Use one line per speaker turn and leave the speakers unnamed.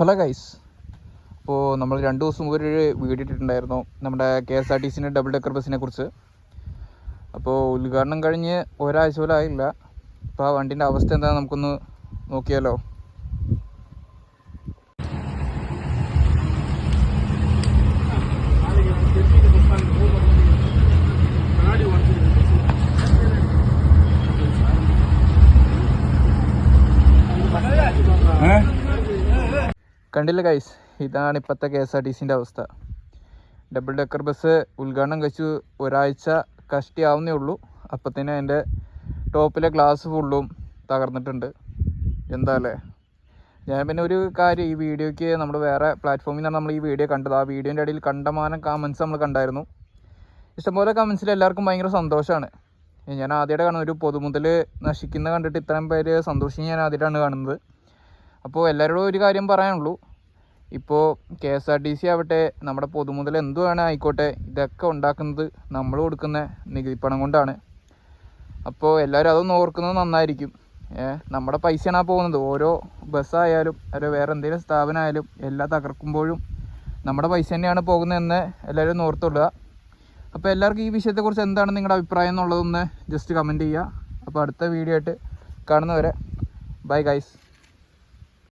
Hello guys. അപ്പോൾ നമ്മൾ രണ്ട് ദിവസം മുമ്പ് ഒരു വീഡിയോ ഇട്ടിട്ടുണ്ടായിരുന്നു. നമ്മുടെ കെ എസ് ആർ ടി സിന്റെ ഡബിൾ ഡെക്കർ ബസ്സിനെ കുറിച്ച്. അപ്പോൾ ഉദ്ഘാടനം കഴിഞ്ഞ് ഒരാഴ്ച പോലും ആയില്ല. അപ്പോൾ ആ വണ്ടീന്റെ അവസ്ഥ എന്താണെന്ന് നമുക്കൊന്ന് നോക്കിയാലോ? കണ്ടില്ല ഗൈസ് ഇതാണ് ഇപ്പോഴത്തെ കെ എസ് ആർ ടി സിന്റെ അവസ്ഥ. ഡബിൾ ഡെക്കർ ബസ് ഉദ്ഘാടനം കഴിച്ചു ഒരാഴ്ച കഷ്ടിയാവുന്നേ ഉള്ളൂ. അപ്പത്തേനും അതിന്റെ ടോപ്പിലെ ഗ്ലാസ് ഫുള്ളും തകർന്നിട്ടുണ്ട്. എന്താ ഞാൻ പിന്നെ ഒരു കാര്യം ഈ വീഡിയോയ്ക്ക് നമ്മൾ വേറെ പ്ലാറ്റ്ഫോമിൽ നിന്നാണ് നമ്മൾ ഈ വീഡിയോ കണ്ടത്. ആ വീഡിയോന്റെ ഇടയിൽ കണ്ടമാനം കമൻസ് നമ്മൾ കണ്ടായിരുന്നു. ഇഷ്ടംപോലെ കമൻസിൽ എല്ലാവർക്കും ഭയങ്കര സന്തോഷമാണ് ഞാൻ ആദ്യമായിട്ട് കാണുന്നത് ഒരു പൊതുമുതൽ നശിക്കുന്ന കണ്ടിട്ട് ഇത്രയും പേര് സന്തോഷിച്ച് ഞാൻ ആദ്യമായിട്ടാണ് കാണുന്നത്. അപ്പോൾ എല്ലാവരോടും ഒരു കാര്യം പറയാനുള്ളൂ. ഇപ്പോൾ K S R T C ആവട്ടെ നമ്മുടെ പൊതുമുതൽ എന്തു വേണേ ആയിക്കോട്ടെ ഇതൊക്കെ ഉണ്ടാക്കുന്നത് നമ്മൾ കൊടുക്കുന്ന നികുതി പണം കൊണ്ടാണ്. അപ്പോൾ എല്ലാവരും അതൊന്ന് ഓർക്കുന്നത് നന്നായിരിക്കും. നമ്മുടെ പൈസയാണ് പോകുന്നത്. ഓരോ ബസ്സായാലും അല്ലെ വേറെ എന്തെങ്കിലും സ്ഥാപനമായാലും എല്ലാം തകർക്കുമ്പോഴും നമ്മുടെ പൈസ തന്നെയാണ് പോകുന്നതെന്ന് എല്ലാവരും ഒന്ന് ഓർത്തുകൊള്ളുക. അപ്പോൾ എല്ലാവർക്കും ഈ വിഷയത്തെക്കുറിച്ച് എന്താണ് നിങ്ങളുടെ അഭിപ്രായം എന്നുള്ളതൊന്ന് ജസ്റ്റ് കമന്റ് ചെയ്യുക. അപ്പോൾ അടുത്ത വീഡിയോ ആയിട്ട് കാണുന്നവരെ ബൈ ഗൈസ്